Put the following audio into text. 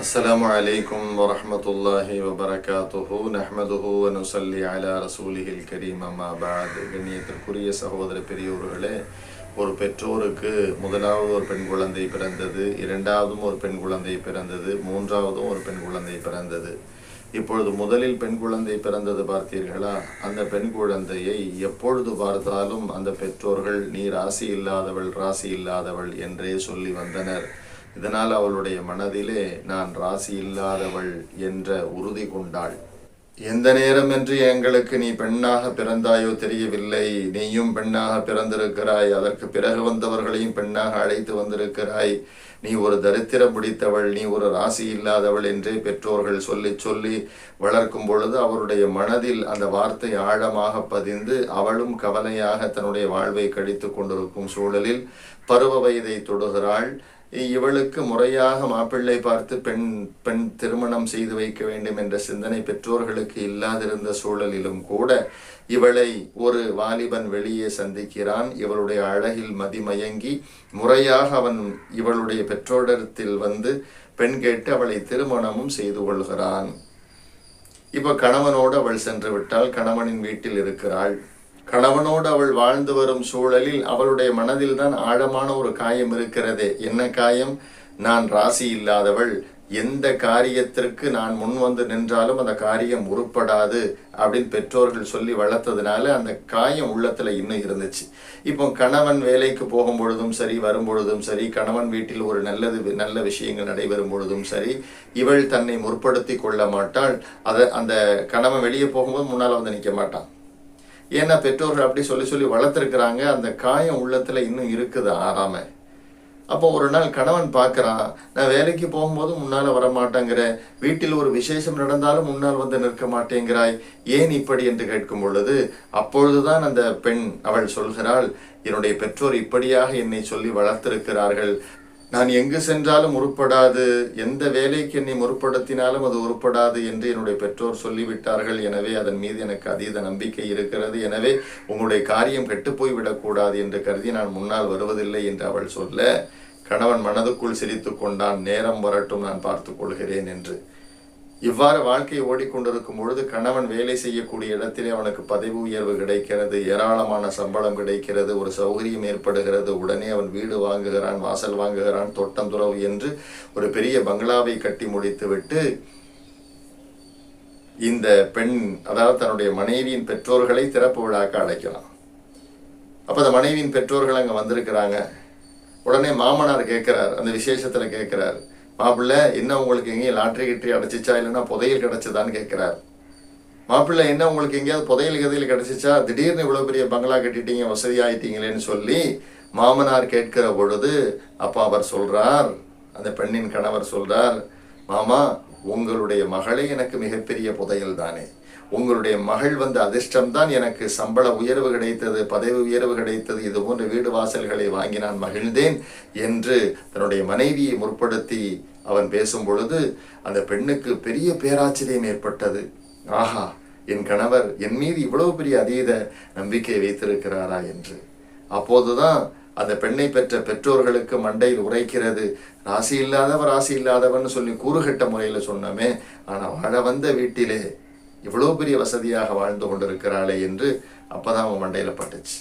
السلام عليكم ورحمة الله وبركاته نحمده ونصلي على رسوله الكريم أما بعد கண்ணியத்திற்குரிய சகோதர பெரியோர்களே ஒரு பெற்றோருக்கு முதலாவது ஒரு பெண் குழந்தை பிறந்தது இரண்டாவதும் ஒரு பெண் குழந்தை பிறந்தது மூன்றாவதும் ஒரு பெண் குழந்தை பிறந்தது இப்பொழுது முதலில் பெண் குழந்தை பிறந்தது பார்த்தீர்களா அந்த பெண் குழந்தையை எப்பொழுது பார்த்தாலும் அந்த பெற்றோர்கள் நீ ராசி இல்லாதவள் ராசி இல்லாதவள் என்றே சொல்லி வந்தனர் இதனால் அவளுடைய மனதிலே நான் ராசி இல்லாதவள் என்ற உறுதி கொண்டாள். எந்த நேரம் என்று எங்களுக்கு நீ பெண்ணாக பிறந்தாயோ தெரியவில்லை. நீயும் பெண்ணாக பிறந்திருக்கிறாய். அதற்கு பிறகு வந்தவர்களையும் பெண்ணாக அழைத்து வந்திருக்கிறாய். நீ ஒரு தரித்திரம் பிடித்தவள். நீ ஒரு ராசி இல்லாதவள் என்றே பெற்றோர்கள் சொல்லி சொல்லி வளர்க்கும் பொழுது அவருடைய மனதில் அந்த வார்த்தை ஆழமாக பதிந்து அவளும் கவலையாக தன்னுடைய வாழ்வை கழித்து கொண்டிருக்கும் சூழலில் பருவ வயதை தொடுகிறாள். இவளுக்கு முறையாக மாப்பிள்ளை பார்த்து பெண் பெண் திருமணம் செய்து வைக்க வேண்டும் என்ற சிந்தனை பெற்றோர்களுக்கு இல்லாதிருந்த சூழலிலும் கூட இவளை ஒரு வாலிபன் வெளியே சந்திக்கிறான். இவளுடைய அழகில் மதிமயங்கி முறையாக அவன் இவளுடைய பெற்றோரிடத்தில் வந்து பெண் கேட்டு அவளை திருமணமும் செய்து கொள்கிறான். இப்போ கணவனோடு அவள் சென்று விட்டால் கணவனின் வீட்டில் இருக்கிறாள். கணவனோடு அவள் வாழ்ந்து வரும் சூழலில் அவளுடைய மனதில் தான் ஆழமான ஒரு காயம் இருக்கிறதே. என்ன காயம்? நான் ராசி இல்லாதவள். எந்த காரியத்திற்கு நான் முன் வந்து நின்றாலும் அந்த காரியம் உருப்படாது அப்படின்னு பெற்றோர்கள் சொல்லி வளர்த்ததுனால அந்த காயம் உள்ளத்துல இன்னும் இருந்துச்சு. இப்போ கணவன் வேலைக்கு போகும் பொழுதும் சரி வரும் பொழுதும் சரி கணவன் வீட்டில் ஒரு நல்லது நல்ல விஷயங்கள் நடைபெறும் பொழுதும் சரி இவள் தன்னை முற்படுத்தி கொள்ள மாட்டாள். அதை அந்த கணவன் வெளியே போகும்போது முன்னால் வந்து நிற்க மாட்டான். ஏன்னா பெற்றோர்கள் அப்படி சொல்லி சொல்லி வளர்த்துருக்குறாங்க. அந்த காயம் உள்ளத்தில் இன்னும் இருக்குது ஆறாம? அப்போ ஒரு நாள் கணவன் பார்க்குறான் நான் வேலைக்கு போகும்போது முன்னால் வர மாட்டேங்கிற வீட்டில் ஒரு விசேஷம் நடந்தாலும் முன்னால் வந்து நிற்க மாட்டேங்கிறாய். ஏன் இப்படி? என்று கேட்கும் பொழுது அப்பொழுதுதான் அந்த பெண் அவள் சொல்கிறாள் என்னுடைய பெற்றோர் இப்படியாக என்னை சொல்லி வளர்த்திருக்கிறார்கள். நான் எங்கு சென்றாலும் உருப்படாது எந்த வேலைக்கு என்னை முற்படுத்தினாலும் அது உருப்படாது என்று என்னுடைய பெற்றோர் சொல்லிவிட்டார்கள். எனவே அதன் மீது எனக்கு அதீத நம்பிக்கை இருக்கிறது. எனவே உங்களுடைய காரியம் கெட்டுப்போய் விடக்கூடாது என்று கருதி நான் முன்னால் வருவதில்லை என்று அவள் சொல்ல கணவன் மனதுக்குள் சிரித்து கொண்டான். நேரம் வரட்டும் நான் பார்த்து கொள்கிறேன் என்று. இவ்வாறு வாழ்க்கை ஓடிக்கொண்டிருக்கும் பொழுது கணவன் வேலை செய்யக்கூடிய இடத்திலே அவனுக்கு பதவி உயர்வு கிடைக்கிறது ஏராளமான சம்பளம் கிடைக்கிறது ஒரு சௌகரியம் ஏற்படுகிறது உடனே அவன் வீடு வாங்குகிறான் வாசல் வாங்குகிறான் தோட்டம் துறவு என்று ஒரு பெரிய பங்களாவை கட்டி முடித்துவிட்டு இந்த பெண் அதாவது தன்னுடைய மனைவியின் பெற்றோர்களை திறப்பு விழாக்க அழைக்கலாம். அப்ப அந்த மனைவியின் பெற்றோர்கள் அங்க வந்திருக்கிறாங்க. உடனே மாமனார் கேட்கிறார் அந்த விசேஷத்துல கேட்கிறார் மாப்பிள்ளை என்ன உங்களுக்கு எங்கேயும் லாட்ரி கிட்ரி அடைச்சிச்சா இல்லைன்னா புதையல் கிடச்சிதான்னு கேட்குறாரு. மாப்பிள்ளை என்ன உங்களுக்கு எங்கேயாவது புதையல் கதையில் கிடச்சிச்சா? திடீர்னு இவ்வளோ பெரிய பங்களா கட்டிட்டீங்க வசதி ஆயிட்டீங்களேன்னு சொல்லி மாமனார் கேட்கிற பொழுது அப்பா அவர் சொல்கிறார் அந்த பெண்ணின் கணவர் சொல்கிறார் மாமா உங்களுடைய மகளே எனக்கு மிகப்பெரிய புதையல் தானே. உங்களுடைய மகள் வந்த அதிர்ஷ்டம் தான் எனக்கு சம்பள உயர்வு கிடைத்தது பதவி உயர்வு கிடைத்தது இது போன்ற வீடு வாசல்களை வாங்கி நான் மகிழ்ந்தேன் என்று தன்னுடைய மனைவியை முற்படுத்தி அவன் பேசும் பொழுது அந்த பெண்ணுக்கு பெரிய பேராச்சரியம் ஏற்பட்டது. ஆஹா என் கணவர் என் மீது இவ்வளவு பெரிய அதீத நம்பிக்கை வைத்திருக்கிறாரா? என்று. அப்போதுதான் அந்த பெண்ணை பெற்ற பெற்றோர்களுக்கு மண்டையில் உரைக்கிறது. ராசி இல்லாதவன் ராசி இல்லாதவன் சொல்லி கூறுகட்ட முறையில் சொன்னோமே ஆனால் வாழ வந்த வீட்டிலே இவ்வளோ பெரிய வசதியாக வாழ்ந்து கொண்டிருக்கிறாளே என்று அப்போதான் அவன் மண்டையில் பட்டுச்சு.